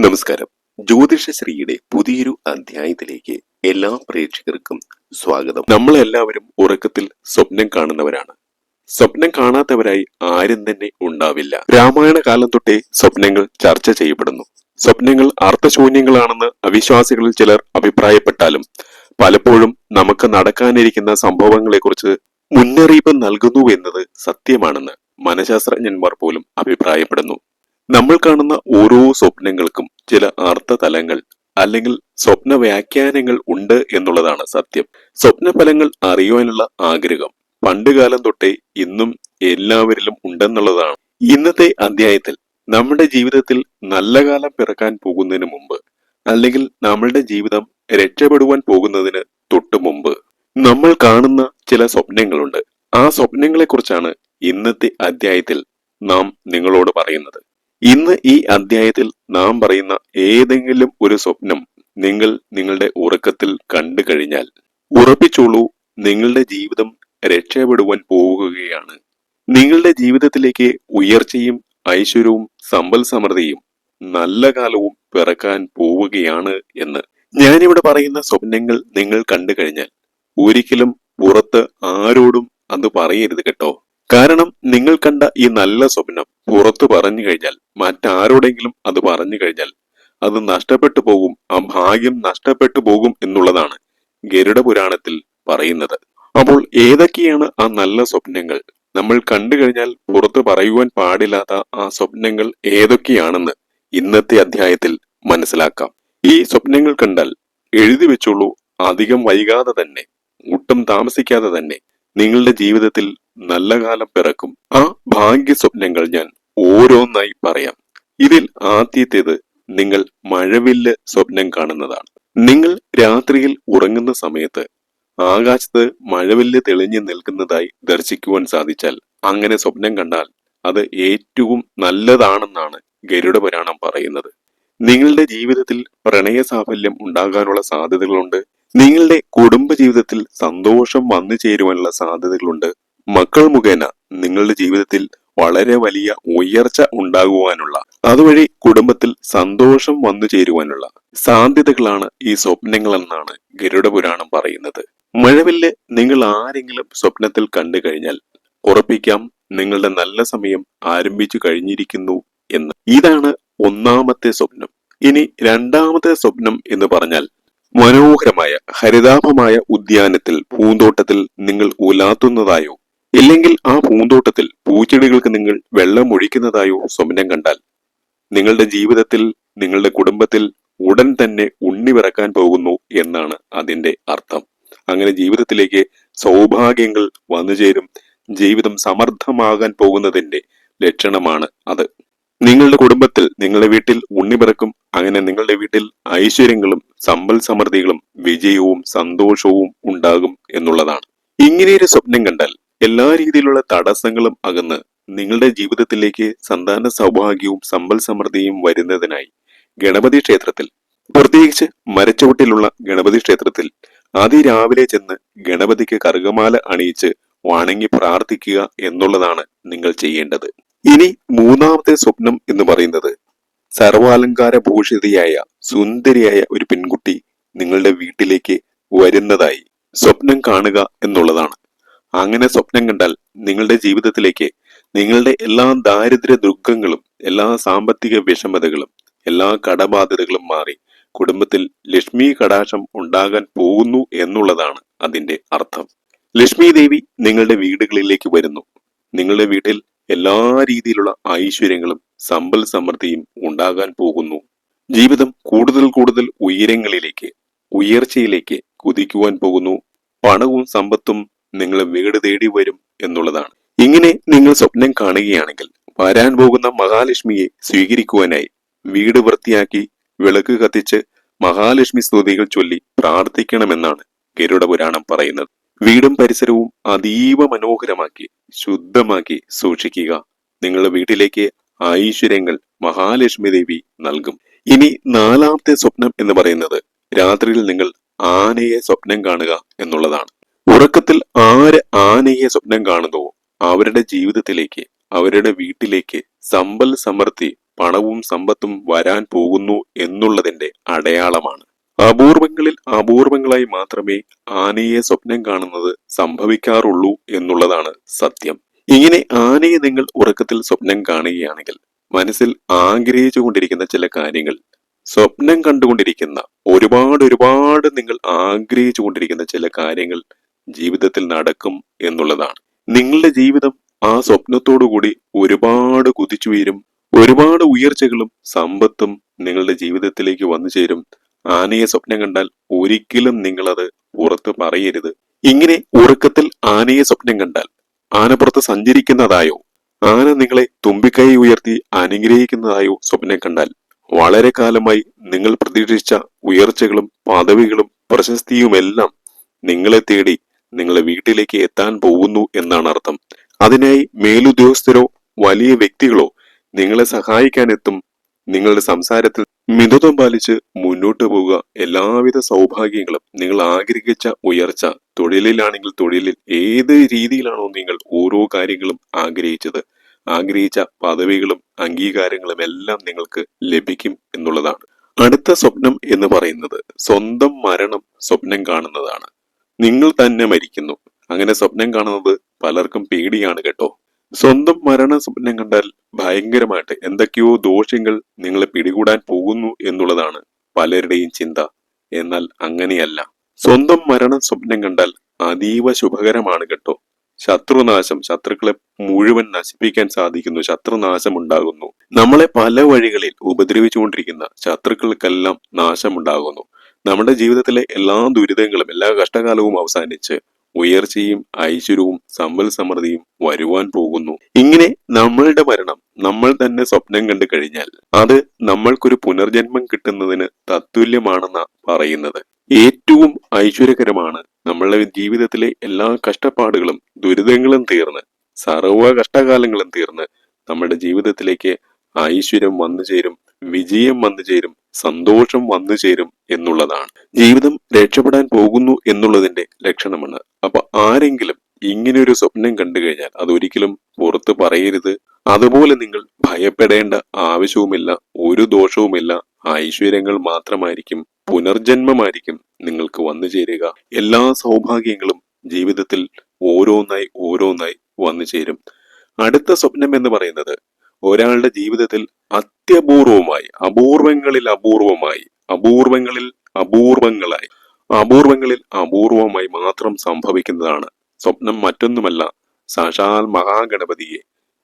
നമസ്കാരം. ജ്യോതിഷശ്രീയുടെ പുതിയൊരു അധ്യായത്തിലേക്ക് എല്ലാ പ്രേക്ഷകർക്കും സ്വാഗതം. നമ്മളെല്ലാവരും ഉറക്കത്തിൽ സ്വപ്നം കാണുന്നവരാണ്. സ്വപ്നം കാണാത്തവരായി ആരും തന്നെ ഉണ്ടാവില്ല. രാമായണ കാലം തൊട്ടേ സ്വപ്നങ്ങൾ ചർച്ച ചെയ്യപ്പെടുന്നു. സ്വപ്നങ്ങൾ അർത്ഥശൂന്യങ്ങളാണെന്ന് അവിശ്വാസികളിൽ ചിലർ അഭിപ്രായപ്പെട്ടാലും പലപ്പോഴും നമുക്ക് നടക്കാനിരിക്കുന്ന സംഭവങ്ങളെക്കുറിച്ച് മുന്നറിയിപ്പ് നൽകുന്നു എന്നത് സത്യമാണെന്ന് മനഃശാസ്ത്രജ്ഞന്മാർ പോലും അഭിപ്രായപ്പെടുന്നു. നമ്മൾ കാണുന്ന ഓരോ സ്വപ്നങ്ങൾക്കും ചില അർത്ഥ തലങ്ങൾ അല്ലെങ്കിൽ സ്വപ്ന വ്യാഖ്യാനങ്ങൾ ഉണ്ട് എന്നുള്ളതാണ് സത്യം. സ്വപ്ന ഫലങ്ങൾ അറിയുവാനുള്ള ആഗ്രഹം പണ്ടുകാലം തൊട്ടേ ഇന്നും എല്ലാവരിലും ഉണ്ടെന്നുള്ളതാണ്. ഇന്നത്തെ അധ്യായത്തിൽ നമ്മുടെ ജീവിതത്തിൽ നല്ല കാലം പിറക്കാൻ പോകുന്നതിന് മുമ്പ് അല്ലെങ്കിൽ നമ്മളുടെ ജീവിതം രക്ഷപ്പെടുവാൻ പോകുന്നതിന് തൊട്ടു മുമ്പ് നമ്മൾ കാണുന്ന ചില സ്വപ്നങ്ങളുണ്ട്. ആ സ്വപ്നങ്ങളെക്കുറിച്ചാണ് ഇന്നത്തെ അധ്യായത്തിൽ നാം നിങ്ങളോട് പറയുന്നത്. ഇന്ന് ഈ അധ്യായത്തിൽ നാം പറയുന്ന ഏതെങ്കിലും ഒരു സ്വപ്നം നിങ്ങൾ നിങ്ങളുടെ ഉറക്കത്തിൽ കണ്ടു കഴിഞ്ഞാൽ ഉറപ്പിച്ചോളൂ നിങ്ങളുടെ ജീവിതം രക്ഷപ്പെടുവാൻ പോവുകയാണ് നിങ്ങളുടെ ജീവിതത്തിലേക്ക് ഉയർച്ചയും ഐശ്വര്യവും സമ്പൽ സമൃദ്ധിയും നല്ല കാലവും പിറക്കാൻ പോവുകയാണ് എന്ന്. ഞാനിവിടെ പറയുന്ന സ്വപ്നങ്ങൾ നിങ്ങൾ കണ്ടു കഴിഞ്ഞാൽ ഒരിക്കലും പുറത്ത് ആരോടും അത് പറയരുത് കേട്ടോ. കാരണം നിങ്ങൾ കണ്ട ഈ നല്ല സ്വപ്നം പുറത്തു പറഞ്ഞു കഴിഞ്ഞാൽ മറ്റാരോടെങ്കിലും അത് പറഞ്ഞു കഴിഞ്ഞാൽ അത് നഷ്ടപ്പെട്ടു പോകും ആ ഭാഗ്യം നഷ്ടപ്പെട്ടു പോകും എന്നുള്ളതാണ് ഗരുഡ പുരാണത്തിൽ പറയുന്നത്. അപ്പോൾ ഏതൊക്കെയാണ് ആ നല്ല സ്വപ്നങ്ങൾ? നമ്മൾ കണ്ടു കഴിഞ്ഞാൽ പുറത്തു പറയുവാൻ പാടില്ലാത്ത ആ സ്വപ്നങ്ങൾ ഏതൊക്കെയാണെന്ന് ഇന്നത്തെ അധ്യായത്തിൽ മനസ്സിലാക്കാം. ഈ സ്വപ്നങ്ങൾ കണ്ടാൽ എഴുതി വെച്ചോളൂ അധികം വൈകാതെ തന്നെ ഒട്ടും താമസിക്കാതെ തന്നെ നിങ്ങളുടെ ജീവിതത്തിൽ നല്ല കാലം പിറക്കും. ആ ഭാഗ്യ സ്വപ്നങ്ങൾ ഞാൻ ഓരോന്നായി പറയാം. ഇതിൽ ആദ്യത്തേത് നിങ്ങൾ മഴവില്ല് സ്വപ്നം കാണുന്നതാണ്. നിങ്ങൾ രാത്രിയിൽ ഉറങ്ങുന്ന സമയത്ത് ആകാശത്ത് മഴവില്ല് തെളിഞ്ഞു നിൽക്കുന്നതായി ദർശിക്കുവാൻ സാധിച്ചാൽ അങ്ങനെ സ്വപ്നം കണ്ടാൽ അത് ഏറ്റവും നല്ലതാണെന്നാണ് ഗരുഡ പുരാണം പറയുന്നത്. നിങ്ങളുടെ ജീവിതത്തിൽ പ്രണയ സാഫല്യം ഉണ്ടാകാനുള്ള സാധ്യതകളുണ്ട്. നിങ്ങളുടെ കുടുംബ ജീവിതത്തിൽ സന്തോഷം വന്നു ചേരുവാനുള്ള സാധ്യതകളുണ്ട്. മക്കൾ മുഖേന നിങ്ങളുടെ ജീവിതത്തിൽ വളരെ വലിയ ഉയർച്ച ഉണ്ടാകുവാനുള്ള അതുവഴി കുടുംബത്തിൽ സന്തോഷം വന്നു ചേരുവാനുള്ള സാധ്യതകളാണ് ഈ സ്വപ്നങ്ങൾ എന്നാണ് ഗരുഡ പുരാണം പറയുന്നത്. മഴവില്ല് നിങ്ങൾ ആരെങ്കിലും സ്വപ്നത്തിൽ കണ്ടു കഴിഞ്ഞാൽ ഉറപ്പിക്കാം നിങ്ങളുടെ നല്ല സമയം ആരംഭിച്ചു കഴിഞ്ഞിരിക്കുന്നു എന്ന്. ഇതാണ് ഒന്നാമത്തെ സ്വപ്നം. ഇനി രണ്ടാമത്തെ സ്വപ്നം എന്ന് പറഞ്ഞാൽ മനോഹരമായ ഹരിതാഭമായ ഉദ്യാനത്തിൽ പൂന്തോട്ടത്തിൽ നിങ്ങൾ ഉലാത്തുന്നതായോ ഇല്ലെങ്കിൽ ആ പൂന്തോട്ടത്തിൽ പൂച്ചെടികൾക്ക് നിങ്ങൾ വെള്ളം ഒഴിക്കുന്നതായോ സ്വപ്നം കണ്ടാൽ നിങ്ങളുടെ ജീവിതത്തിൽ നിങ്ങളുടെ കുടുംബത്തിൽ ഉടൻ തന്നെ ഉണ്ണി വിറക്കാൻ പോകുന്നു എന്നാണ് അതിന്റെ അർത്ഥം. അങ്ങനെ ജീവിതത്തിലേക്ക് സൗഭാഗ്യങ്ങൾ വന്നു ചേരും. ജീവിതം സമർത്ഥമാകാൻ പോകുന്നതിന്റെ ലക്ഷണമാണ് അത്. നിങ്ങളുടെ കുടുംബത്തിൽ നിങ്ങളുടെ വീട്ടിൽ ഉണ്ണി പിറക്കും അങ്ങനെ നിങ്ങളുടെ വീട്ടിൽ ഐശ്വര്യങ്ങളും സമ്പൽ സമൃദ്ധികളും വിജയവും സന്തോഷവും ഉണ്ടാകും എന്നുള്ളതാണ്. ഇങ്ങനെയൊരു സ്വപ്നം കണ്ടാൽ എല്ലാ രീതിയിലുള്ള തടസ്സങ്ങളും അകന്ന് നിങ്ങളുടെ ജീവിതത്തിലേക്ക് സന്താന സൗഭാഗ്യവും സമ്പൽ സമൃദ്ധിയും വരുന്നതിനായി ഗണപതി ക്ഷേത്രത്തിൽ പ്രത്യേകിച്ച് മരച്ചുവട്ടിലുള്ള ഗണപതി ക്ഷേത്രത്തിൽ അതിരാവിലെ ചെന്ന് ഗണപതിക്ക് കറുകമാല അണിയിച്ച് വാണങ്ങി പ്രാർത്ഥിക്കുക എന്നുള്ളതാണ് നിങ്ങൾ ചെയ്യേണ്ടത്. ഇനി മൂന്നാമത്തെ സ്വപ്നം എന്ന് പറയുന്നത് സർവാലങ്കാര ഭൂഷിതയായ സുന്ദരിയായ ഒരു പെൺകുട്ടി നിങ്ങളുടെ വീട്ടിലേക്ക് വരുന്നതായി സ്വപ്നം കാണുക എന്നുള്ളതാണ്. അങ്ങനെ സ്വപ്നം കണ്ടാൽ നിങ്ങളുടെ ജീവിതത്തിലേക്ക് നിങ്ങളുടെ എല്ലാ ദാരിദ്ര്യ ദുഃഖങ്ങളും എല്ലാ സാമ്പത്തിക വിഷമതകളും എല്ലാ കടബാധ്യതകളും മാറി കുടുംബത്തിൽ ലക്ഷ്മി കടാശം ഉണ്ടാകാൻ പോകുന്നു എന്നുള്ളതാണ് അതിന്റെ അർത്ഥം. ലക്ഷ്മി ദേവി നിങ്ങളുടെ വീടുകളിലേക്ക് വരുന്നു. നിങ്ങളുടെ വീട്ടിൽ എല്ലാ രീതിയിലുള്ള ഐശ്വര്യങ്ങളും സമ്പൽ സമൃദ്ധിയും ഉണ്ടാകാൻ പോകുന്നു. ജീവിതം കൂടുതൽ കൂടുതൽ ഉയരങ്ങളിലേക്ക് ഉയർച്ചയിലേക്ക് കുതിക്കുവാൻ പോകുന്നു. പണവും സമ്പത്തും നിങ്ങളെ വീട് തേടി വരും എന്നുള്ളതാണ്. ഇങ്ങനെ നിങ്ങൾ സ്വപ്നം കാണുകയാണെങ്കിൽ വരാൻ പോകുന്ന മഹാലക്ഷ്മിയെ സ്വീകരിക്കുവാനായി വീട് വൃത്തിയാക്കി വിളക്ക് കത്തിച്ച് മഹാലക്ഷ്മി സ്തുതികൾ ചൊല്ലി പ്രാർത്ഥിക്കണമെന്നാണ് ഗരുഡ പുരാണം പറയുന്നത്. വീടും പരിസരവും അതീവ മനോഹരമാക്കി ശുദ്ധമാക്കി സൂക്ഷിക്കുക. നിങ്ങളുടെ വീട്ടിലേക്ക് ഐശ്വര്യങ്ങൾ മഹാലക്ഷ്മി ദേവി നൽകും. ഇനി നാലാമത്തെ സ്വപ്നം എന്ന് പറയുന്നത് രാത്രിയിൽ നിങ്ങൾ ആനയെ സ്വപ്നം കാണുക എന്നുള്ളതാണ്. ഉറക്കത്തിൽ ആര് ആനയെ സ്വപ്നം കാണുന്നുവോ അവരുടെ ജീവിതത്തിലേക്ക് അവരുടെ വീട്ടിലേക്ക് സമ്പൽ സമൃദ്ധി പണവും സമ്പത്തും വരാൻ പോകുന്നു എന്നുള്ളതിന്റെ അടയാളമാണ്. അപൂർവങ്ങളിൽ അപൂർവങ്ങളായി മാത്രമേ ആനയെ സ്വപ്നം കാണുന്നത് സംഭവിക്കാറുള്ളൂ എന്നുള്ളതാണ് സത്യം. ഇങ്ങനെ ആനയെ നിങ്ങൾ ഉറക്കത്തിൽ സ്വപ്നം കാണുകയാണെങ്കിൽ മനസ്സിൽ ആഗ്രഹിച്ചുകൊണ്ടിരിക്കുന്ന ചില കാര്യങ്ങൾ സ്വപ്നം കണ്ടുകൊണ്ടിരിക്കുന്ന ഒരുപാട് ഒരുപാട് നിങ്ങൾ ആഗ്രഹിച്ചുകൊണ്ടിരിക്കുന്ന ചില കാര്യങ്ങൾ ജീവിതത്തിൽ നടക്കും എന്നുള്ളതാണ്. നിങ്ങളുടെ ജീവിതം ആ സ്വപ്നത്തോടുകൂടി ഒരുപാട് കുതിച്ചുയരും ഒരുപാട് ഉയർച്ചകളും സമ്പത്തും നിങ്ങളുടെ ജീവിതത്തിലേക്ക് വന്നു ചേരും. ആനയെ സ്വപ്നം കണ്ടാൽ ഒരിക്കലും നിങ്ങളത് പുറത്ത് പറയരുത്. ഇങ്ങനെ ഉറക്കത്തിൽ ആനയെ സ്വപ്നം കണ്ടാൽ ആന പുറത്ത് സഞ്ചരിക്കുന്നതായോ ആന നിങ്ങളെ തുമ്പിക്കൈ ഉയർത്തി അനുഗ്രഹിക്കുന്നതായോ സ്വപ്നം കണ്ടാൽ വളരെ കാലമായി നിങ്ങൾ പ്രതീക്ഷിച്ച ഉയർച്ചകളും പദവികളും പ്രശസ്തിയുമെല്ലാം നിങ്ങളെ തേടി നിങ്ങളെ വീട്ടിലേക്ക് എത്താൻ പോകുന്നു എന്നാണ് അർത്ഥം. അതിനായി മേലുദ്യോഗസ്ഥരോ വലിയ വ്യക്തികളോ നിങ്ങളെ സഹായിക്കാനെത്തും നിങ്ങളുടെ സംസാരത്തിൽ മിതത്വം പാലിച്ച് മുന്നോട്ട് പോവുക എല്ലാവിധ സൗഭാഗ്യങ്ങളും നിങ്ങൾ ആഗ്രഹിച്ച ഉയർച്ച തൊഴിലിലാണെങ്കിൽ തൊഴിലിൽ ഏത് രീതിയിലാണോ നിങ്ങൾ ഓരോ കാര്യങ്ങളും ആഗ്രഹിച്ചത്. ആഗ്രഹിച്ച പദവികളും അംഗീകാരങ്ങളും എല്ലാം നിങ്ങൾക്ക് ലഭിക്കും എന്നുള്ളതാണ്. അടുത്ത സ്വപ്നം എന്ന് പറയുന്നത് സ്വന്തം മരണം സ്വപ്നം കാണുന്നതാണ്. നിങ്ങൾ തന്നെ മരിക്കുന്നു. അങ്ങനെ സ്വപ്നം കാണുന്നത് പലർക്കും പേടിയാണ് കേട്ടോ. സ്വന്തം മരണ സ്വപ്നം കണ്ടാൽ ഭയങ്കരമായിട്ട് എന്തൊക്കെയോ ദോഷങ്ങൾ നിങ്ങളെ പിടികൂടാൻ പോകുന്നു എന്നുള്ളതാണ് പലരുടെയും ചിന്ത. എന്നാൽ അങ്ങനെയല്ല. സ്വന്തം മരണ സ്വപ്നം കണ്ടാൽ അതീവ ശുഭകരമാണ് കേട്ടോ. ശത്രുനാശം ശത്രുക്കളെ മുഴുവൻ നശിപ്പിക്കാൻ സാധിക്കുന്നു. ശത്രുനാശം ഉണ്ടാകുന്നു. നമ്മളെ പല വഴികളിൽ ഉപദ്രവിച്ചുകൊണ്ടിരിക്കുന്ന ശത്രുക്കൾക്കെല്ലാം നാശമുണ്ടാകുന്നു. നമ്മുടെ ജീവിതത്തിലെ എല്ലാ ദുരിതങ്ങളും എല്ലാ കഷ്ടകാലവും അവസാനിച്ച് ഉയർച്ചയും ഐശ്വര്യവും സമ്പൽ സമൃദ്ധിയും വരുവാൻ പോകുന്നു. ഇങ്ങനെ നമ്മളുടെ മരണം നമ്മൾ തന്നെ സ്വപ്നം കണ്ടു കഴിഞ്ഞാൽ അത് നമ്മൾക്കൊരു പുനർജന്മം കിട്ടുന്നതിന് തത്തുല്യമാണെന്ന പറയുന്നത്. ഏറ്റവും ഐശ്വര്യകരമാണ് നമ്മളുടെ ജീവിതത്തിലെ എല്ലാ കഷ്ടപ്പാടുകളും ദുരിതങ്ങളും തീർന്ന് സർവ കഷ്ടകാലങ്ങളും തീർന്ന് നമ്മുടെ ജീവിതത്തിലേക്ക് ഐശ്വര്യം വന്നു ചേരും വിജയം വന്നു ചേരും സന്തോഷം വന്നു ചേരും എന്നുള്ളതാണ്. ജീവിതം രക്ഷപ്പെടാൻ പോകുന്നു എന്നുള്ളതിന്റെ ലക്ഷണമാണ്. അപ്പൊ ആരെങ്കിലും ഇങ്ങനെ ഒരു സ്വപ്നം കണ്ടു കഴിഞ്ഞാൽ അതൊരിക്കലും പുറത്ത് പറയരുത്. അതുപോലെ നിങ്ങൾ ഭയപ്പെടേണ്ട ആവശ്യവുമില്ല ഒരു ദോഷവുമില്ല. ഐശ്വര്യങ്ങൾ മാത്രമായിരിക്കും പുനർജന്മമായിരിക്കും നിങ്ങൾക്ക് വന്നു ചേരുക. എല്ലാ സൗഭാഗ്യങ്ങളും ജീവിതത്തിൽ ഓരോന്നായി ഓരോന്നായി വന്നു ചേരും. അടുത്ത സ്വപ്നം എന്ന് പറയുന്നത് ഒരാളുടെ ജീവിതത്തിൽ അത്യപൂർവമായി അപൂർവങ്ങളിൽ അപൂർവമായി അപൂർവങ്ങളിൽ അപൂർവങ്ങളായി അപൂർവങ്ങളിൽ അപൂർവമായി മാത്രം സംഭവിക്കുന്നതാണ് സ്വപ്നം മറ്റൊന്നുമല്ല സാക്ഷാൽ മഹാഗണപതിയെ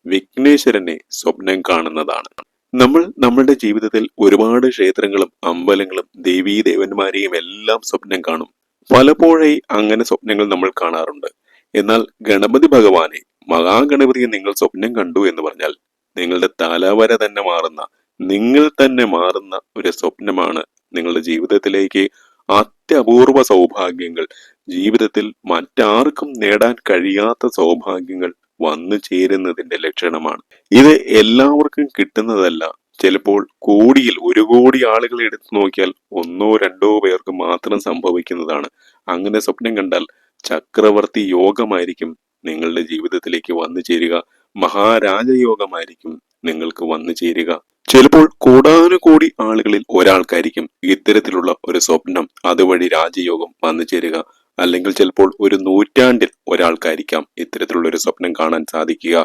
വിഘ്നേശ്വരനെ സ്വപ്നം കാണുന്നതാണ്. നമ്മൾ നമ്മളുടെ ജീവിതത്തിൽ ഒരുപാട് ക്ഷേത്രങ്ങളും അമ്പലങ്ങളും ദേവീ ദേവന്മാരെയും എല്ലാം സ്വപ്നം കാണും. പലപ്പോഴായി അങ്ങനെ സ്വപ്നങ്ങൾ നമ്മൾ കാണാറുണ്ട്. എന്നാൽ ഗണപതി ഭഗവാനെ മഹാഗണപതിയെ നിങ്ങൾ സ്വപ്നം കണ്ടു എന്ന് പറഞ്ഞാൽ നിങ്ങളുടെ തലവര തന്നെ മാറുന്ന നിങ്ങൾ തന്നെ മാറുന്ന ഒരു സ്വപ്നമാണ് നിങ്ങളുടെ ജീവിതത്തിലേക്ക് അത്യപൂർവ സൗഭാഗ്യങ്ങൾ. ജീവിതത്തിൽ മറ്റാർക്കും നേടാൻ കഴിയാത്ത സൗഭാഗ്യങ്ങൾ വന്നു ചേരുന്നതിന്റെ ലക്ഷണമാണ്. ഇത് എല്ലാവർക്കും കിട്ടുന്നതല്ല. ചിലപ്പോൾ കോടിയിൽ ഒരു കോടി ആളുകൾ എടുത്തു നോക്കിയാൽ ഒന്നോ രണ്ടോ പേർക്ക് മാത്രം സംഭവിക്കുന്നതാണ്. അങ്ങനെ സ്വപ്നം കണ്ടാൽ ചക്രവർത്തി യോഗമായിരിക്കും നിങ്ങളുടെ ജീവിതത്തിലേക്ക് വന്നു ചേരുക. മഹാരാജയോഗമായിരിക്കും നിങ്ങൾക്ക് വന്നു ചേരുക. ചിലപ്പോൾ കോടാനുകോടി ആളുകളിൽ ഒരാൾക്കായിരിക്കും ഇത്തരത്തിലുള്ള ഒരു സ്വപ്നം അതുവഴി രാജയോഗം വന്നു ചേരുക. അല്ലെങ്കിൽ ചിലപ്പോൾ ഒരു നൂറ്റാണ്ടിൽ ഒരാൾക്കായിരിക്കാം ഇത്തരത്തിലുള്ള ഒരു സ്വപ്നം കാണാൻ സാധിക്കുക.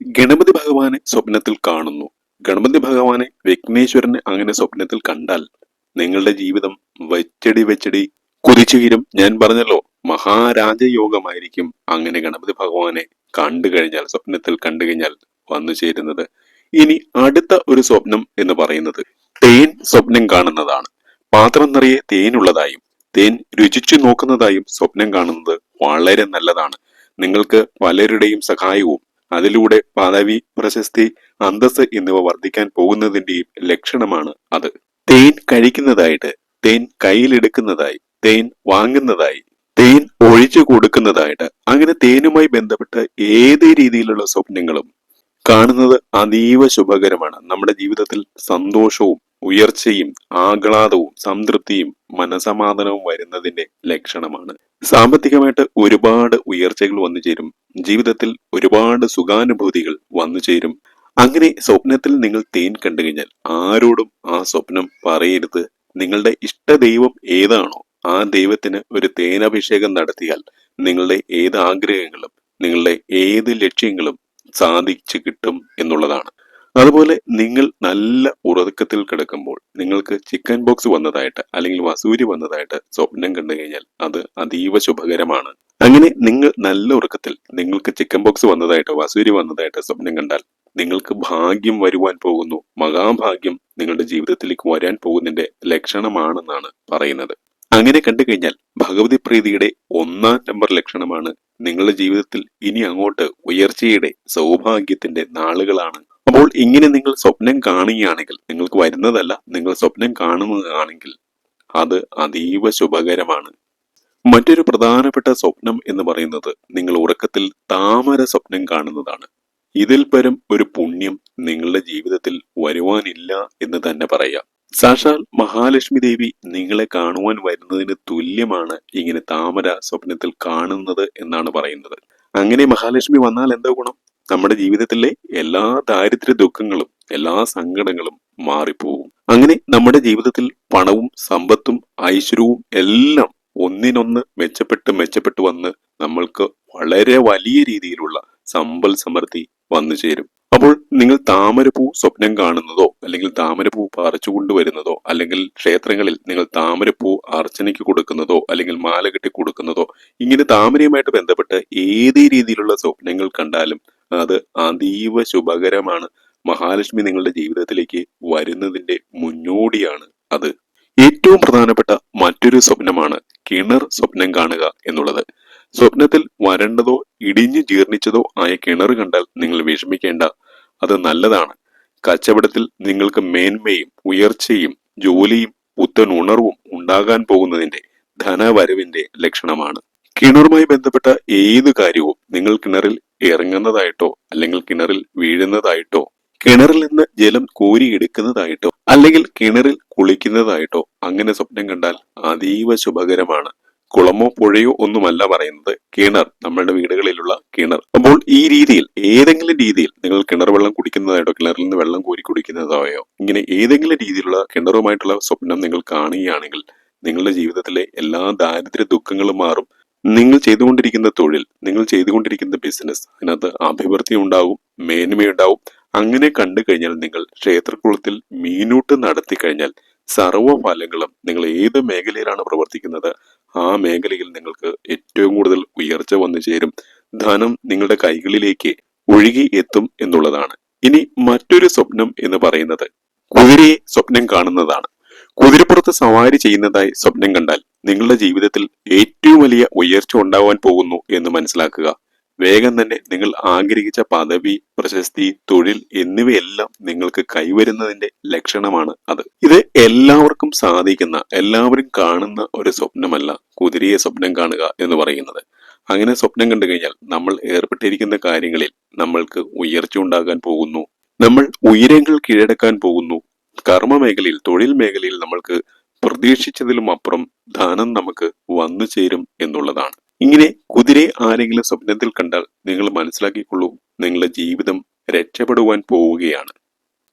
ഗണപതി ഭഗവാനെ സ്വപ്നത്തിൽ കാണുന്നു. ഗണപതി ഭഗവാനെ വിഘ്നേശ്വരനെ അങ്ങനെ സ്വപ്നത്തിൽ കണ്ടാൽ നിങ്ങളുടെ ജീവിതം വെച്ചടി വെച്ചടി കുതിച്ചുയരും ഞാൻ പറഞ്ഞല്ലോ മഹാരാജയോഗമായിരിക്കും അങ്ങനെ ഗണപതി ഭഗവാനെ കണ്ടു കഴിഞ്ഞാൽ സ്വപ്നത്തിൽ കണ്ടു കഴിഞ്ഞാൽ വന്നു ചേരുന്നത്. ഇനി അടുത്ത ഒരു സ്വപ്നം എന്ന് പറയുന്നത് തേൻ സ്വപ്നം കാണുന്നതാണ്. പാത്രം നിറയെ തേനുള്ളതായും തേൻ രുചിച്ചു നോക്കുന്നതായും സ്വപ്നം കാണുന്നത് വളരെ നല്ലതാണ്. നിങ്ങൾക്ക് പലരുടെയും സഹായവും അതിലൂടെ പദവി പ്രശസ്തി അന്തസ് എന്നിവ വർദ്ധിക്കാൻ പോകുന്നതിന്റെയും ലക്ഷണമാണ് അത്. തേൻ കഴിക്കുന്നതായിട്ട് തേൻ കയ്യിലെടുക്കുന്നതായി തേൻ വാങ്ങുന്നതായി തേൻ ഒഴിച്ചു കൊടുക്കുന്നതായിട്ട്. അങ്ങനെ തേനുമായി ബന്ധപ്പെട്ട ഏത് രീതിയിലുള്ള സ്വപ്നങ്ങളും കാണുന്നത് അതീവ ശുഭകരമാണ്. നമ്മുടെ ജീവിതത്തിൽ സന്തോഷവും ഉയർച്ചയും ആഹ്ലാദവും സംതൃപ്തിയും മനസമാധാനവും വരുന്നതിന്റെ ലക്ഷണമാണ്. സാമ്പത്തികമായിട്ട് ഒരുപാട് ഉയർച്ചകൾ വന്നു ചേരും. ജീവിതത്തിൽ ഒരുപാട് സുഖാനുഭൂതികൾ വന്നു ചേരും. അങ്ങനെ സ്വപ്നത്തിൽ നിങ്ങൾ തേൻ കണ്ടു കഴിഞ്ഞാൽ ആരോടും ആ സ്വപ്നം പറയരുത്. നിങ്ങളുടെ ഇഷ്ട ദൈവം ഏതാണോ ആ ദൈവത്തിന് ഒരു തേനഭിഷേകം നടത്തിയാൽ നിങ്ങളുടെ ഏത് ആഗ്രഹങ്ങളും നിങ്ങളുടെ ഏത് ലക്ഷ്യങ്ങളും സാധിച്ചു കിട്ടും എന്നുള്ളതാണ്. അതുപോലെ നിങ്ങൾ നല്ല ഉറക്കത്തിൽ കിടക്കുമ്പോൾ നിങ്ങൾക്ക് ചിക്കൻ ബോക്സ് വന്നതായിട്ട് അല്ലെങ്കിൽ വസൂരി വന്നതായിട്ട് സ്വപ്നം കണ്ടു കഴിഞ്ഞാൽ അത് അതീവ ശുഭകരമാണ്. അങ്ങനെ നിങ്ങൾ നല്ല ഉറക്കത്തിൽ നിങ്ങൾക്ക് ചിക്കൻ ബോക്സ് വന്നതായിട്ടോ വസൂരി വന്നതായിട്ട് സ്വപ്നം കണ്ടാൽ നിങ്ങൾക്ക് ഭാഗ്യം വരുവാൻ പോകുന്നു. മഹാഭാഗ്യം നിങ്ങളുടെ ജീവിതത്തിലേക്ക് വരാൻ പോകുന്നതിന്റെ ലക്ഷണമാണെന്നാണ് പറയുന്നത്. അങ്ങനെ കണ്ടു കഴിഞ്ഞാൽ ഭഗവതി പ്രീതിയുടെ ഒന്നാം നമ്പർ ലക്ഷണമാണ് നിങ്ങളുടെ ജീവിതത്തിൽ ഇനി അങ്ങോട്ട് ഉയർച്ചയുടെ സൗഭാഗ്യത്തിന്റെ നാളുകളാണ്. അപ്പോൾ ഇങ്ങനെ നിങ്ങൾ സ്വപ്നം കാണുകയാണെങ്കിൽ നിങ്ങൾക്ക് വരുന്നതല്ല നിങ്ങൾ സ്വപ്നം കാണുന്നതാണെങ്കിൽ അത് അതീവ ശുഭകരമാണ്. മറ്റൊരു പ്രധാനപ്പെട്ട സ്വപ്നം എന്ന് പറയുന്നത് നിങ്ങൾ ഉറക്കത്തിൽ താമര സ്വപ്നം കാണുന്നതാണ്. ഇതിൽ പരം ഒരു പുണ്യം നിങ്ങളുടെ ജീവിതത്തിൽ വരുവാനില്ല എന്ന് തന്നെ പറയാം. സാക്ഷാൽ മഹാലക്ഷ്മി ദേവി നിങ്ങളെ കാണുവാൻ വരുന്നതിന് തുല്യമാണ് ഇങ്ങനെ താമര സ്വപ്നത്തിൽ കാണുന്നത് എന്നാണ് പറയുന്നത്. അങ്ങനെ മഹാലക്ഷ്മി വന്നാൽ എന്താ ഗുണം? നമ്മുടെ ജീവിതത്തിലെ എല്ലാ ദാരിദ്ര്യ ദുഃഖങ്ങളും എല്ലാ സങ്കടങ്ങളും മാറിപ്പോവും. അങ്ങനെ നമ്മുടെ ജീവിതത്തിൽ പണവും സമ്പത്തും ഐശ്വര്യവും എല്ലാം ഒന്നിനൊന്ന് മെച്ചപ്പെട്ട് മെച്ചപ്പെട്ട് വന്ന് നമ്മൾക്ക് വളരെ വലിയ രീതിയിലുള്ള സമ്പൽ സമൃദ്ധി വന്നു ചേരും. അപ്പോൾ നിങ്ങൾ താമരപ്പൂ സ്വപ്നം കാണുന്നതോ അല്ലെങ്കിൽ താമരപ്പൂ പറിച്ചു കൊണ്ടുവരുന്നതോ അല്ലെങ്കിൽ ക്ഷേത്രങ്ങളിൽ നിങ്ങൾ താമരപ്പൂ അർച്ചനയ്ക്ക് കൊടുക്കുന്നതോ അല്ലെങ്കിൽ മാല കെട്ടി കൊടുക്കുന്നതോ ഇങ്ങനെ താമരയുമായിട്ട് ബന്ധപ്പെട്ട് ഏത് രീതിയിലുള്ള സ്വപ്നങ്ങൾ കണ്ടാലും അത് അതീവ ശുഭകരമാണ്. മഹാലക്ഷ്മി നിങ്ങളുടെ ജീവിതത്തിലേക്ക് വരുന്നതിന്റെ മുന്നോടിയാണ് അത്. ഏറ്റവും പ്രധാനപ്പെട്ട മറ്റൊരു സ്വപ്നമാണ് കിണർ സ്വപ്നം കാണുക എന്നുള്ളത്. സ്വപ്നത്തിൽ വരണ്ടതോ ഇടിഞ്ഞു ജീർണിച്ചതോ ആയ കിണർ കണ്ടാൽ നിങ്ങൾ വിഷമിക്കേണ്ട. അത് നല്ലതാണ്. കച്ചവടത്തിൽ നിങ്ങൾക്ക് മേന്മയും ഉയർച്ചയും ജോലിയും പുത്തൻ ഉണർവും ഉണ്ടാകാൻ പോകുന്നതിന്റെ ധനവരവിന്റെ ലക്ഷണമാണ്. കിണറുമായി ബന്ധപ്പെട്ട ഏത് കാര്യവും നിങ്ങൾ കിണറിൽ ഇറങ്ങുന്നതായിട്ടോ അല്ലെങ്കിൽ കിണറിൽ വീഴുന്നതായിട്ടോ കിണറിൽ നിന്ന് ജലം കോരിയെടുക്കുന്നതായിട്ടോ അല്ലെങ്കിൽ കിണറിൽ കുളിക്കുന്നതായിട്ടോ അങ്ങനെ സ്വപ്നം കണ്ടാൽ അതീവ ശുഭകരമാണ്. കുളമോ പുഴയോ ഒന്നുമല്ല പറയുന്നത് കിണർ നമ്മളുടെ വീടുകളിലുള്ള കിണർ. അപ്പോൾ ഈ രീതിയിൽ ഏതെങ്കിലും രീതിയിൽ നിങ്ങൾ കിണർ വെള്ളം കുടിക്കുന്നതായിട്ടോ കിണറിൽ നിന്ന് വെള്ളം കോരി കുടിക്കുന്നതായോ ഇങ്ങനെ ഏതെങ്കിലും രീതിയിലുള്ള കിണറുമായിട്ടുള്ള സ്വപ്നം നിങ്ങൾ കാണുകയാണെങ്കിൽ നിങ്ങളുടെ ജീവിതത്തിലെ എല്ലാ ദാരിദ്ര്യ ദുഃഖങ്ങളും മാറും. നിങ്ങൾ ചെയ്തുകൊണ്ടിരിക്കുന്ന തൊഴിൽ നിങ്ങൾ ചെയ്തുകൊണ്ടിരിക്കുന്ന ബിസിനസ് അതിനകത്ത് അഭിവൃദ്ധി ഉണ്ടാവും മേന്മയുണ്ടാവും. അങ്ങനെ കണ്ടു കഴിഞ്ഞാൽ നിങ്ങൾ ക്ഷേത്രകുളത്തിൽ മീനൂട്ട് നടത്തി കഴിഞ്ഞാൽ സർവ ഫലങ്ങളും നിങ്ങൾ ഏത് മേഖലയിലാണ് പ്രവർത്തിക്കുന്നത് ആ മേഖലയിൽ നിങ്ങൾക്ക് ഏറ്റവും കൂടുതൽ ഉയർച്ച വന്നു ചേരും. ധനം നിങ്ങളുടെ കൈകളിലേക്ക് ഒഴുകി എത്തും എന്നുള്ളതാണ്. ഇനി മറ്റൊരു സ്വപ്നം എന്ന് പറയുന്നത് കുതിരയെ സ്വപ്നം കാണുന്നതാണ്. കുതിരപ്പുറത്ത് സവാരി ചെയ്യുന്നതായി സ്വപ്നം കണ്ടാൽ നിങ്ങളുടെ ജീവിതത്തിൽ ഏറ്റവും വലിയ ഉയർച്ച ഉണ്ടാവാൻ പോകുന്നു എന്ന് മനസ്സിലാക്കുക. വേഗം തന്നെ നിങ്ങൾ ആഗ്രഹിച്ച പദവി പ്രശസ്തി തൊഴിൽ എന്നിവയെല്ലാം നിങ്ങൾക്ക് കൈവരുന്നതിന്റെ ലക്ഷണമാണ് അത്. ഇത് എല്ലാവർക്കും സാധിക്കുന്ന എല്ലാവരും കാണുന്ന ഒരു സ്വപ്നമല്ല കുതിരയെ സ്വപ്നം കാണുക എന്ന് പറയുന്നത്. അങ്ങനെ സ്വപ്നം കണ്ടു കഴിഞ്ഞാൽ നമ്മൾ ഏർപ്പെട്ടിരിക്കുന്ന കാര്യങ്ങളിൽ നമ്മൾക്ക് ഉയർച്ച ഉണ്ടാകാൻ പോകുന്നു. നമ്മൾ ഉയരങ്ങൾ കീഴടക്കാൻ പോകുന്നു. കർമ്മ മേഖലയിൽ തൊഴിൽ മേഖലയിൽ നമ്മൾക്ക് പ്രതീക്ഷിച്ചതിലും അപ്പുറം ധനം നമുക്ക് വന്നു ചേരും എന്നുള്ളതാണ്. ഇങ്ങനെ കുതിരയെ ആരെങ്കിലും സ്വപ്നത്തിൽ കണ്ടാൽ നിങ്ങൾ മനസ്സിലാക്കിക്കൊള്ളൂ നിങ്ങളുടെ ജീവിതം രക്ഷപ്പെടുവാൻ പോവുകയാണ്.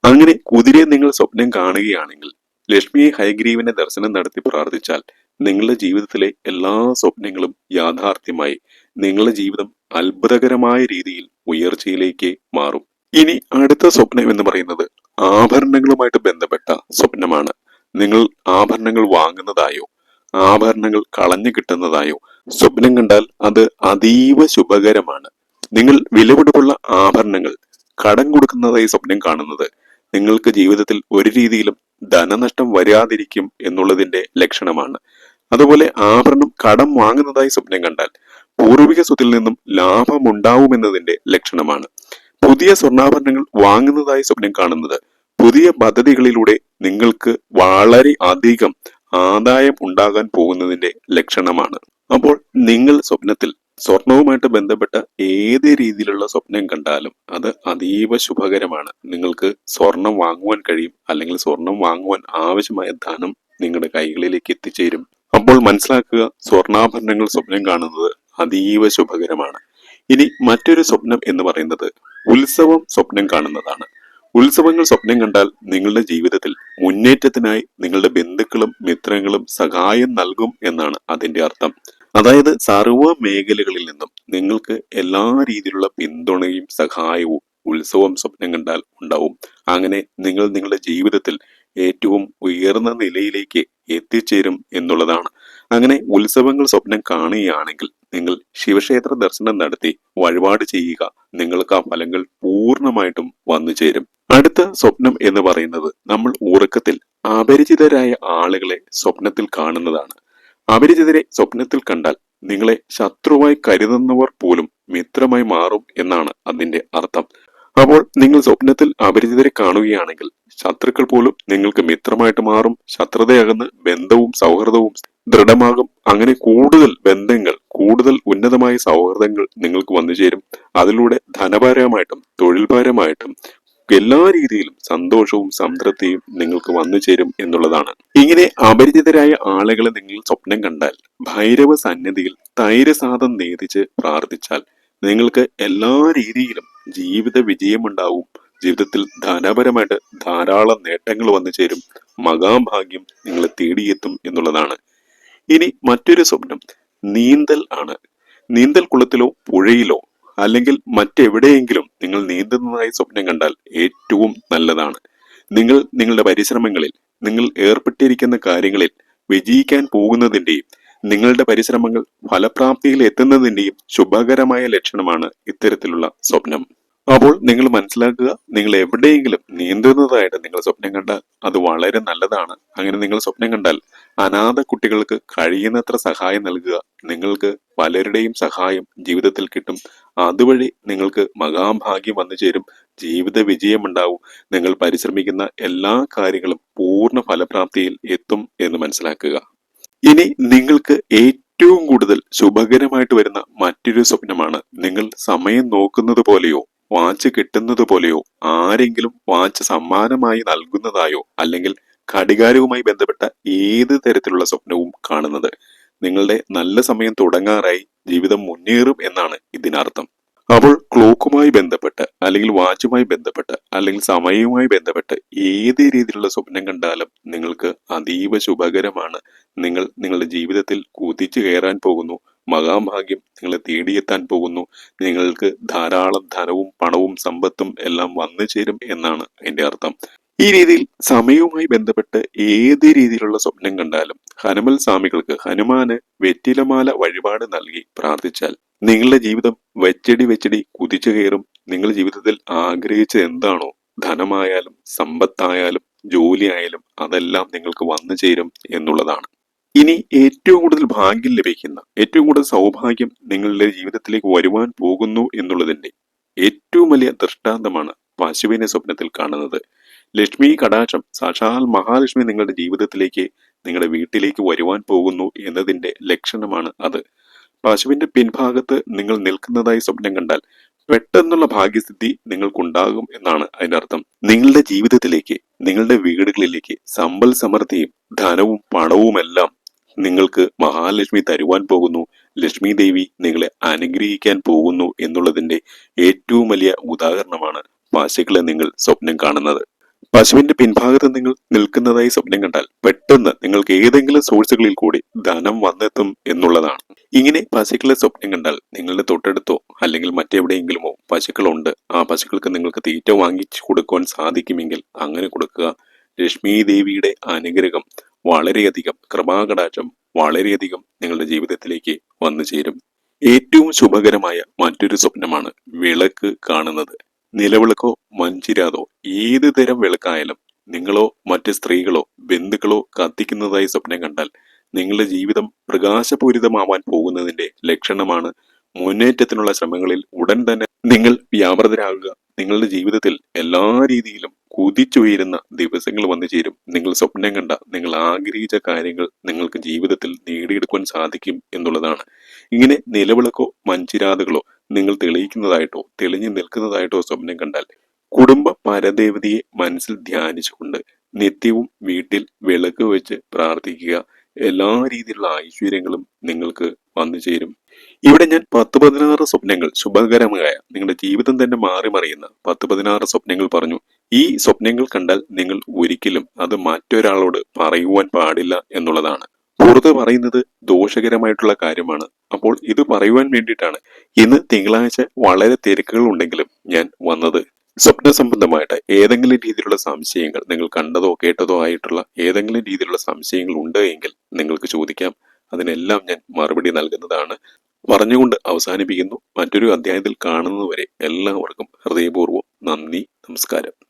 അങ്ങനെ കുതിരയെ നിങ്ങൾ സ്വപ്നം കാണുകയാണെങ്കിൽ ലക്ഷ്മിയെ ഹയഗ്രീവനെ ദർശനം നടത്തി പ്രാർത്ഥിച്ചാൽ നിങ്ങളുടെ ജീവിതത്തിലെ എല്ലാ സ്വപ്നങ്ങളും യാഥാർത്ഥ്യമായി നിങ്ങളുടെ ജീവിതം അത്ഭുതകരമായ രീതിയിൽ ഉയർച്ചയിലേക്ക് മാറും. ഇനി അടുത്ത സ്വപ്നം എന്ന് പറയുന്നത് ആഭരണങ്ങളുമായിട്ട് ബന്ധപ്പെട്ട സ്വപ്നമാണ്. നിങ്ങൾ ആഭരണങ്ങൾ വാങ്ങുന്നതായോ ആഭരണങ്ങൾ കളഞ്ഞു കിട്ടുന്നതായോ സ്വപ്നം കണ്ടാൽ അത് അതീവ ശുഭകരമാണ്. നിങ്ങൾ വിലപിടിപ്പുള്ള ആഭരണങ്ങൾ കടം കൊടുക്കുന്നതായി സ്വപ്നം കാണുന്നത് നിങ്ങൾക്ക് ജീവിതത്തിൽ ഒരു രീതിയിലും ധനനഷ്ടം വരാതിരിക്കും എന്നുള്ളതിന്റെ ലക്ഷണമാണ്. അതുപോലെ ആഭരണം കടം വാങ്ങുന്നതായി സ്വപ്നം കണ്ടാൽ പൂർവിക സ്വത്തിൽ നിന്നും ലാഭമുണ്ടാവുമെന്നതിന്റെ ലക്ഷണമാണ്. പുതിയ സ്വർണാഭരണങ്ങൾ വാങ്ങുന്നതായി സ്വപ്നം കാണുന്നത് പുതിയ പദ്ധതികളിലൂടെ നിങ്ങൾക്ക് വളരെ അധികം ആദായം ഉണ്ടാകാൻ പോകുന്നതിന്റെ ലക്ഷണമാണ്. അപ്പോൾ നിങ്ങൾ സ്വപ്നത്തിൽ സ്വർണവുമായിട്ട് ബന്ധപ്പെട്ട ഏത് രീതിയിലുള്ള സ്വപ്നം കണ്ടാലും അത് അതീവ ശുഭകരമാണ്. നിങ്ങൾക്ക് സ്വർണം വാങ്ങുവാൻ കഴിയും അല്ലെങ്കിൽ സ്വർണം വാങ്ങുവാൻ ആവശ്യമായ ധനം നിങ്ങളുടെ കൈകളിലേക്ക് എത്തിച്ചേരും. അപ്പോൾ മനസ്സിലാക്കുക സ്വർണാഭരണങ്ങൾ സ്വപ്നം കാണുന്നത് അതീവ ശുഭകരമാണ്. ഇനി മറ്റൊരു സ്വപ്നം എന്ന് പറയുന്നത് ഉത്സവം സ്വപ്നം കാണുന്നതാണ്. ഉത്സവങ്ങൾ സ്വപ്നം കണ്ടാൽ നിങ്ങളുടെ ജീവിതത്തിൽ മുന്നേറ്റത്തിനായി നിങ്ങളുടെ ബന്ധുക്കളും മിത്രങ്ങളും സഹായം നൽകും എന്നാണ് അതിന്റെ അർത്ഥം. അതായത് സർവ മേഖലകളിൽ നിന്നും നിങ്ങൾക്ക് എല്ലാ രീതിയിലുള്ള പിന്തുണയും സഹായവും ഉത്സവം സ്വപ്നം കണ്ടാൽ ഉണ്ടാവും. അങ്ങനെ നിങ്ങൾ നിങ്ങളുടെ ജീവിതത്തിൽ ഏറ്റവും ഉയർന്ന നിലയിലേക്ക് എത്തിച്ചേരും എന്നുള്ളതാണ്. അങ്ങനെ ഉത്സവങ്ങൾ സ്വപ്നം കാണുകയാണെങ്കിൽ നിങ്ങൾ ശിവക്ഷേത്ര ദർശനം നടത്തി വഴിപാട് ചെയ്യുക. നിങ്ങൾക്ക് ആ ഫലങ്ങൾ പൂർണമായിട്ടും വന്നു ചേരും. അടുത്ത സ്വപ്നം എന്ന് പറയുന്നത് നമ്മൾ ഉറക്കത്തിൽ അപരിചിതരായ ആളുകളെ സ്വപ്നത്തിൽ കാണുന്നതാണ്. അപരിചിതരെ സ്വപ്നത്തിൽ കണ്ടാൽ നിങ്ങളെ ശത്രുവായി കരുതുന്നവർ പോലും മിത്രമായി മാറും എന്നാണ് അതിന്റെ അർത്ഥം. അപ്പോൾ നിങ്ങൾ സ്വപ്നത്തിൽ അപരിചിതരെ കാണുകയാണെങ്കിൽ ശത്രുക്കൾ പോലും നിങ്ങൾക്ക് മിത്രമായിട്ട് മാറും ശത്രുതയകന്ന് ബന്ധവും സൗഹൃദവും ദൃഢമാകും. അങ്ങനെ കൂടുതൽ ബന്ധങ്ങൾ കൂടുതൽ ഉന്നതമായ സൗഹൃദങ്ങൾ നിങ്ങൾക്ക് വന്നു ചേരും അതിലൂടെ ധനപരമായിട്ടും തൊഴിൽപരമായിട്ടും എല്ലാ രീതിയിലും സന്തോഷവും സംതൃപ്തിയും നിങ്ങൾക്ക് വന്നു ചേരും എന്നുള്ളതാണ്. ഇങ്ങനെ അപരിചിതരായ ആളുകളെ നിങ്ങൾ സ്വപ്നം കണ്ടാൽ ഭൈരവ സന്നിധിയിൽ തൈരസാദം നേതിച്ച് പ്രാർത്ഥിച്ചാൽ നിങ്ങൾക്ക് എല്ലാ രീതിയിലും ജീവിത വിജയമുണ്ടാവും. ജീവിതത്തിൽ ധനപരമായിട്ട് ധാരാളം നേട്ടങ്ങൾ വന്നു ചേരും. മഹാഭാഗ്യം നിങ്ങളെ തേടിയെത്തും എന്നുള്ളതാണ്. ഇനി മറ്റൊരു സ്വപ്നം നീന്തൽ ആണ്. നീന്തൽ കുളത്തിലോ പുഴയിലോ അല്ലെങ്കിൽ മറ്റെവിടെയെങ്കിലും നിങ്ങൾ നീന്തുന്നതായി സ്വപ്നം കണ്ടാൽ ഏറ്റവും നല്ലതാണ്. നിങ്ങൾ നിങ്ങളുടെ പരിശ്രമങ്ങളിൽ നിങ്ങൾ ഏർപ്പെട്ടിരിക്കുന്ന കാര്യങ്ങളിൽ വിജയിക്കാൻ പോകുന്നതിന്റെയും നിങ്ങളുടെ പരിശ്രമങ്ങൾ ഫലപ്രാപ്തിയിൽ എത്തുന്നതിന്റെയും ശുഭകരമായ ലക്ഷണമാണ് ഇത്തരത്തിലുള്ള സ്വപ്നം. അപ്പോൾ നിങ്ങൾ മനസ്സിലാക്കുക നിങ്ങൾ എവിടെയെങ്കിലും നീന്തുന്നതായിട്ട് നിങ്ങൾ സ്വപ്നം കണ്ടാൽ അത് വളരെ നല്ലതാണ്. അങ്ങനെ നിങ്ങൾ സ്വപ്നം കണ്ടാൽ അനാഥ കുട്ടികൾക്ക് കഴിയുന്നത്ര സഹായം നൽകുക. നിങ്ങൾക്ക് പലരുടെയും സഹായം ജീവിതത്തിൽ കിട്ടും. അതുവഴി നിങ്ങൾക്ക് മഹാഭാഗ്യം വന്നു ചേരും. ജീവിത വിജയമുണ്ടാവും. നിങ്ങൾ പരിശ്രമിക്കുന്ന എല്ലാ കാര്യങ്ങളും പൂർണ ഫലപ്രാപ്തിയിൽ എത്തും എന്ന് മനസ്സിലാക്കുക. ഇനി നിങ്ങൾക്ക് ഏറ്റവും കൂടുതൽ ശുഭകരമായിട്ട് വരുന്ന മറ്റൊരു സ്വപ്നമാണ്. നിങ്ങൾ സമയം നോക്കുന്നത് പോലെയോ വാച്ച് കിട്ടുന്നത് പോലെയോ ആരെങ്കിലും വാച്ച് സമ്മാനമായി നൽകുന്നതായോ അല്ലെങ്കിൽ ഘടികാരവുമായി ബന്ധപ്പെട്ട ഏത് തരത്തിലുള്ള സ്വപ്നവും കാണുന്നത് നിങ്ങളുടെ നല്ല സമയം തുടങ്ങാറായി ജീവിതം മുന്നേറും എന്നാണ് ഇതിനർത്ഥം. അപ്പോൾ ക്ലോക്കുമായി ബന്ധപ്പെട്ട് അല്ലെങ്കിൽ വാച്ചുമായി ബന്ധപ്പെട്ട് അല്ലെങ്കിൽ സമയവുമായി ബന്ധപ്പെട്ട് ഏത് രീതിയിലുള്ള സ്വപ്നം കണ്ടാലും നിങ്ങൾക്ക് അതീവ ശുഭകരമാണ്. നിങ്ങൾ നിങ്ങളുടെ ജീവിതത്തിൽ കുതിച്ചു കയറാൻ പോകുന്നു. മഹാഭാഗ്യം നിങ്ങളെ തേടിയെത്താൻ പോകുന്നു. നിങ്ങൾക്ക് ധാരാളം ധനവും പണവും സമ്പത്തും എല്ലാം വന്നു ചേരും എന്നാണ് അതിന്റെ അർത്ഥം. ഈ രീതിയിൽ സമയവുമായി ബന്ധപ്പെട്ട് ഏത് രീതിയിലുള്ള സ്വപ്നം കണ്ടാലും ഹനുമൽ സ്വാമികൾക്ക് ഹനുമാന് വെറ്റിലമാല വഴിപാട് നൽകി പ്രാർത്ഥിച്ചാൽ നിങ്ങളുടെ ജീവിതം വെച്ചടി വെച്ചടി കുതിച്ചു കയറും. നിങ്ങളുടെ ജീവിതത്തിൽ ആഗ്രഹിച്ചത് എന്താണോ ധനമായാലും സമ്പത്തായാലും ജോലി ആയാലും അതെല്ലാം നിങ്ങൾക്ക് വന്നു ചേരും എന്നുള്ളതാണ്. ഇനി ഏറ്റവും കൂടുതൽ ഭാഗ്യം ലഭിക്കുന്ന ഏറ്റവും കൂടുതൽ സൗഭാഗ്യം നിങ്ങളുടെ ജീവിതത്തിലേക്ക് വരുവാൻ പോകുന്നു എന്നുള്ളതിന്റെ ഏറ്റവും വലിയ ദൃഷ്ടാന്തമാണ് പശുവിനെ സ്വപ്നത്തിൽ കാണുന്നത്. ലക്ഷ്മി കടാക്ഷം. സാക്ഷാൽ മഹാലക്ഷ്മി നിങ്ങളുടെ ജീവിതത്തിലേക്ക് നിങ്ങളുടെ വീട്ടിലേക്ക് വരുവാൻ പോകുന്നു എന്നതിന്റെ ലക്ഷണമാണ് അത്. പശുവിന്റെ പിൻഭാഗത്ത് നിങ്ങൾ നിൽക്കുന്നതായി സ്വപ്നം കണ്ടാൽ പെട്ടെന്നുള്ള ഭാഗ്യസ്ഥിതി നിങ്ങൾക്കുണ്ടാകും എന്നാണ് അതിന്റെ അർത്ഥം. നിങ്ങളുടെ ജീവിതത്തിലേക്ക് നിങ്ങളുടെ വീടുകളിലേക്ക് സമ്പൽ സമൃദ്ധിയും ധനവും പണവുമെല്ലാം നിങ്ങൾക്ക് മഹാലക്ഷ്മി തരുവാൻ പോകുന്നു. ലക്ഷ്മി ദേവി നിങ്ങളെ അനുഗ്രഹിക്കാൻ പോകുന്നു എന്നുള്ളതിന്റെ ഏറ്റവും വലിയ ഉദാഹരണമാണ് പശുക്കളെ നിങ്ങൾ സ്വപ്നം കാണുന്നത്. പശുവിന്റെ പിൻഭാഗത്ത് നിങ്ങൾ നിൽക്കുന്നതായി സ്വപ്നം കണ്ടാൽ പെട്ടെന്ന് നിങ്ങൾക്ക് ഏതെങ്കിലും സോഴ്സുകളിൽ കൂടി ധനം വന്നെത്തും എന്നുള്ളതാണ്. ഇങ്ങനെ പശുക്കളെ സ്വപ്നം കണ്ടാൽ നിങ്ങളുടെ തൊട്ടടുത്തോ അല്ലെങ്കിൽ മറ്റെവിടെയെങ്കിലുമോ പശുക്കളുണ്ട്. ആ പശുക്കൾക്ക് നിങ്ങൾക്ക് തീറ്റ വാങ്ങിച്ചു കൊടുക്കുവാൻ സാധിക്കുമെങ്കിൽ അങ്ങനെ കൊടുക്കുക. ലക്ഷ്മി ദേവിയുടെ അനുഗ്രഹം വളരെയധികം കൃപാകടാക്ഷം വളരെയധികം നിങ്ങളുടെ ജീവിതത്തിലേക്ക് വന്നു ചേരും ഏറ്റവും ശുഭകരമായ മറ്റൊരു സ്വപ്നമാണ് വിളക്ക് കാണുന്നത്. നിലവിളക്കോ മഞ്ചിരാതോ ഏത് തരം വിളക്കായാലും നിങ്ങളോ മറ്റ് സ്ത്രീകളോ ബന്ധുക്കളോ കത്തിക്കുന്നതായി സ്വപ്നം കണ്ടാൽ നിങ്ങളുടെ ജീവിതം പ്രകാശപൂരിതമാവാൻ പോകുന്നതിന്റെ ലക്ഷണമാണ് മുന്നേറ്റത്തിനുള്ള ശ്രമങ്ങളിൽ ഉടൻ തന്നെ നിങ്ങൾ വ്യാപൃതരാകുക. നിങ്ങളുടെ ജീവിതത്തിൽ എല്ലാ രീതിയിലും കുതിച്ചുയരുന്ന ദിവസങ്ങൾ വന്നു ചേരും. നിങ്ങൾ സ്വപ്നം കണ്ട നിങ്ങൾ ആഗ്രഹിച്ച കാര്യങ്ങൾ നിങ്ങൾക്ക് ജീവിതത്തിൽ നേടിയെടുക്കാൻ സാധിക്കും എന്നുള്ളതാണ്. ഇങ്ങനെ നിലവിളക്കോ മഞ്ചിരാതുകളോ നിങ്ങൾ തെളിയിക്കുന്നതായിട്ടോ തെളിഞ്ഞു നിൽക്കുന്നതായിട്ടോ സ്വപ്നം കണ്ടാൽ കുടുംബ പരദേവതയെ മനസ്സിൽ ധ്യാനിച്ചുകൊണ്ട് നിത്യവും വീട്ടിൽ വിളക്ക് വെച്ച് പ്രാർത്ഥിക്കുക. എല്ലാ രീതിയിലുള്ള ഐശ്വര്യങ്ങളും നിങ്ങൾക്ക് വന്നു ചേരും. ഇവിടെ ഞാൻ പത്ത് പതിനാറ് സ്വപ്നങ്ങൾ ശുഭകരമായ നിങ്ങളുടെ ജീവിതം തന്നെ മാറി മറിയുന്ന പത്ത് പതിനാറ് സ്വപ്നങ്ങൾ പറഞ്ഞു. ഈ സ്വപ്നങ്ങൾ കണ്ടാൽ നിങ്ങൾ ഒരിക്കലും അത് മറ്റൊരാളോട് പറയുവാൻ പാടില്ല എന്നുള്ളതാണ്. പുറത്ത് പറയുന്നത് ദോഷകരമായിട്ടുള്ള കാര്യമാണ്. അപ്പോൾ ഇത് പറയുവാൻ വേണ്ടിയിട്ടാണ് ഇന്ന് തിങ്കളാഴ്ച വളരെ തിരക്കുകൾ ഉണ്ടെങ്കിലും ഞാൻ വന്നത്. സ്വപ്ന സംബന്ധമായിട്ട് ഏതെങ്കിലും രീതിയിലുള്ള സംശയങ്ങൾ നിങ്ങൾ കണ്ടതോ കേട്ടതോ ആയിട്ടുള്ള ഏതെങ്കിലും രീതിയിലുള്ള സംശയങ്ങൾ ഉണ്ട് എങ്കിൽ നിങ്ങൾക്ക് ചോദിക്കാം. അതിനെല്ലാം ഞാൻ മറുപടി നൽകുന്നതാണ്. പറഞ്ഞുകൊണ്ട് അവസാനിപ്പിക്കുന്നു. മറ്റൊരു അധ്യായത്തിൽ കാണുന്നതുവരെ എല്ലാവർക്കും ഹൃദയപൂർവം നന്ദി നമസ്കാരം.